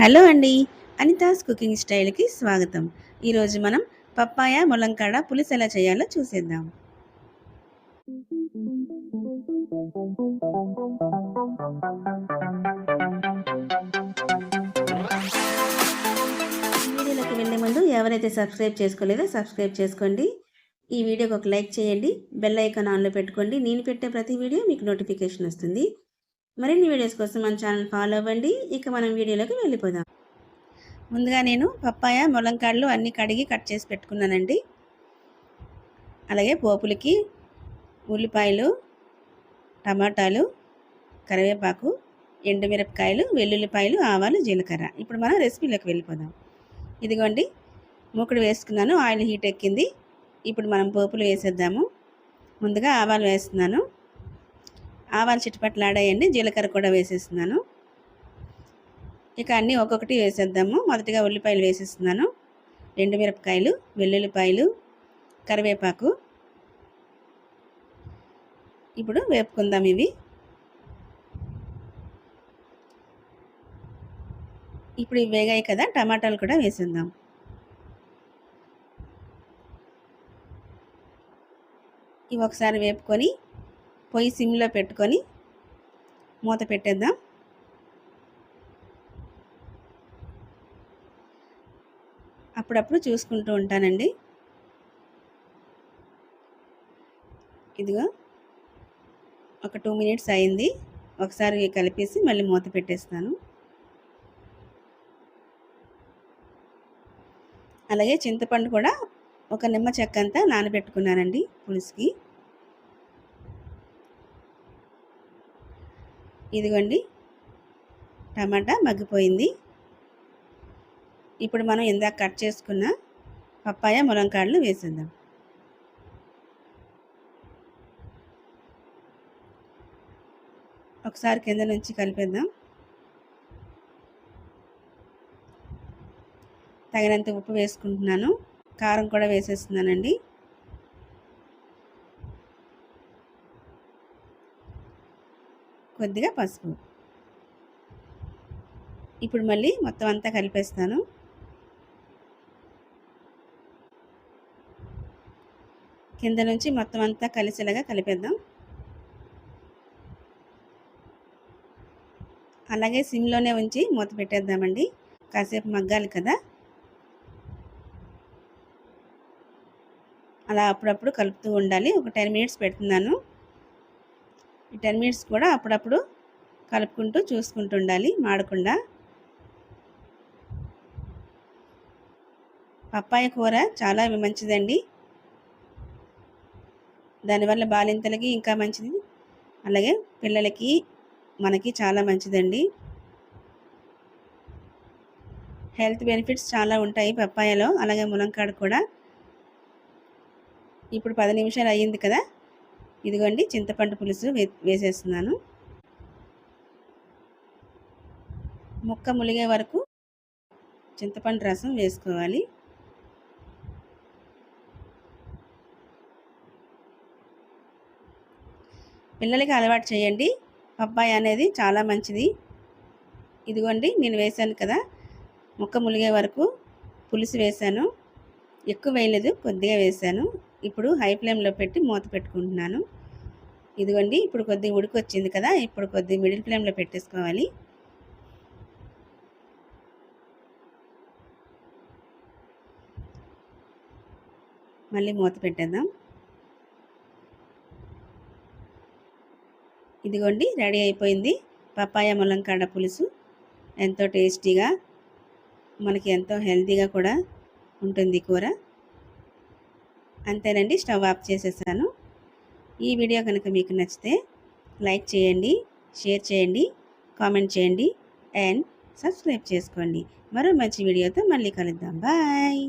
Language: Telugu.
హలో అండి. అనితాస్ కుకింగ్ స్టైల్కి స్వాగతం. ఈరోజు మనం పప్పాయ ములంకాడ పులుసు ఎలా చేయాలో చూసేద్దాం. వీడియోలోకి వెళ్ళే ముందు ఎవరైతే సబ్స్క్రైబ్ చేసుకోలేదో సబ్స్క్రైబ్ చేసుకోండి. ఈ వీడియోకి ఒక లైక్ చేయండి. బెల్ ఐకాన్ ఆన్లో పెట్టుకోండి. నేను పెట్టే ప్రతి వీడియో మీకు నోటిఫికేషన్ వస్తుంది. మరిన్ని వీడియోస్ కోసం మన ఛానల్ ఫాలో అవ్వండి. ఇక మనం వీడియోలోకి వెళ్ళిపోదాం. ముందుగా నేను పప్పాయ ములంకాడలు అన్నీ కడిగి కట్ చేసి పెట్టుకున్నానండి. అలాగే పోపులకి ఉల్లిపాయలు టమాటాలు కరివేపాకు ఎండుమిరపకాయలు వెల్లుల్లిపాయలు ఆవాలు జీలకర్ర. ఇప్పుడు మనం రెసిపీలోకి వెళ్ళిపోదాం. ఇదిగోండి మూకుడు వేసుకున్నాను ఆయిల్ హీట్ ఎక్కింది. ఇప్పుడు మనం పోపులు వేసేద్దాము. ముందుగా ఆవాలు వేస్తున్నాను. ఆవాలు చిట్టుపట్లు ఆడాయండి జీలకర్ర కూడా వేసేస్తున్నాను. ఇక అన్నీ ఒక్కొక్కటి వేసేద్దాము. మొదటిగా ఉల్లిపాయలు వేసేస్తున్నాను. ఎండుమిరపకాయలు వెల్లుల్లిపాయలు కరివేపాకు. ఇప్పుడు వేపుకుందాం ఇవి. ఇప్పుడు ఇవి వేగాయి కదా టమాటాలు కూడా వేసేద్దాం. ఇవి ఒకసారి వేపుకొని పొయ్యి సిమ్లో పెట్టుకొని మూత పెట్టేద్దాం. అప్పుడప్పుడు చూసుకుంటూ ఉంటానండి. ఇదిగో ఒక టూ మినిట్స్ అయింది. ఒకసారి కలిపేసి మళ్ళీ మూత పెట్టేస్తాను. అలాగే చింతపండు కూడా ఒక నిమ్మ చెక్క అంతా నానబెట్టుకున్నానండి పులుసుకి. ఇదిగోండి. టమాటా మగ్గిపోయింది. ఇప్పుడు మనం ఇందాక కట్ చేసుకున్న పప్పాయ ములంకాడలు వేసేద్దాం. ఒకసారి కింద నుంచి కలిపేద్దాం. తగినంత ఉప్పు వేసుకుంటున్నాను. కారం కూడా వేసేస్తున్నానండి. కొద్దిగా పసుపు. ఇప్పుడు మళ్ళీ మొత్తం అంతా కలిపేస్తాను. కింద నుంచి మొత్తం అంతా కలిసేలాగా కలిపేద్దాం. అలాగే సిమ్లోనే ఉంచి మూత పెట్టేద్దామండి. కాసేపు మగ్గాలి కదా. అలా అప్పుడప్పుడు కలుపుతూ ఉండాలి. ఒక టెన్ మినిట్స్ పెడుతున్నాను. ఈ టెన్ మినిట్స్ కూడా అప్పుడప్పుడు కలుపుకుంటూ చూసుకుంటూ ఉండాలి మాడకుండా. పప్పాయ కూర చాలా మంచిదండి. దానివల్ల బాలింతలకి ఇంకా మంచిది. అలాగే పిల్లలకి మనకి చాలా మంచిదండి. హెల్త్ బెనిఫిట్స్ చాలా ఉంటాయి పప్పాయలో అలాగే ములంకాడ కూడా. ఇప్పుడు పది నిమిషాలు అయ్యింది కదా? ఇదిగోండి చింతపండు పులుసు వేసేస్తున్నాను. ముక్క ములిగే వరకు చింతపండు రసం వేసుకోవాలి. పిల్లలకి అలవాటు చేయండి. పప్పాయ అనేది చాలా మంచిది. ఇదిగోండి నేను వేశాను కదా. ముక్క ములిగే వరకు పులుసు వేశాను. ఎక్కువ వేయలేదు కొద్దిగా వేశాను. ఇప్పుడు హై ఫ్లేమ్లో పెట్టి మూత పెట్టుకుంటున్నాను. ఇదిగోండి ఇప్పుడు కొద్దిగా ఉడికి వచ్చింది కదా ఇప్పుడు కొద్దిగా మిడిల్ ఫ్లేమ్లో పెట్టేసుకోవాలి. మళ్ళీ మూత పెట్టేద్దాం. ఇదిగోండి రెడీ అయిపోయింది. పప్పాయ ములంకాడ పులుసు. ఎంతో టేస్టీగా మనకి ఎంతో హెల్తీగా కూడా ఉంటుంది కూర. అంతేనండి స్టవ్ ఆఫ్ చేసేసాను. ఈ వీడియో కనుక మీకు నచ్చితే లైక్ చేయండి షేర్ చేయండి కామెంట్ చేయండి అండ్ సబ్స్క్రైబ్ చేసుకోండి. మరో మంచి వీడియోతో మళ్ళీ కలుద్దాం. బాయ్!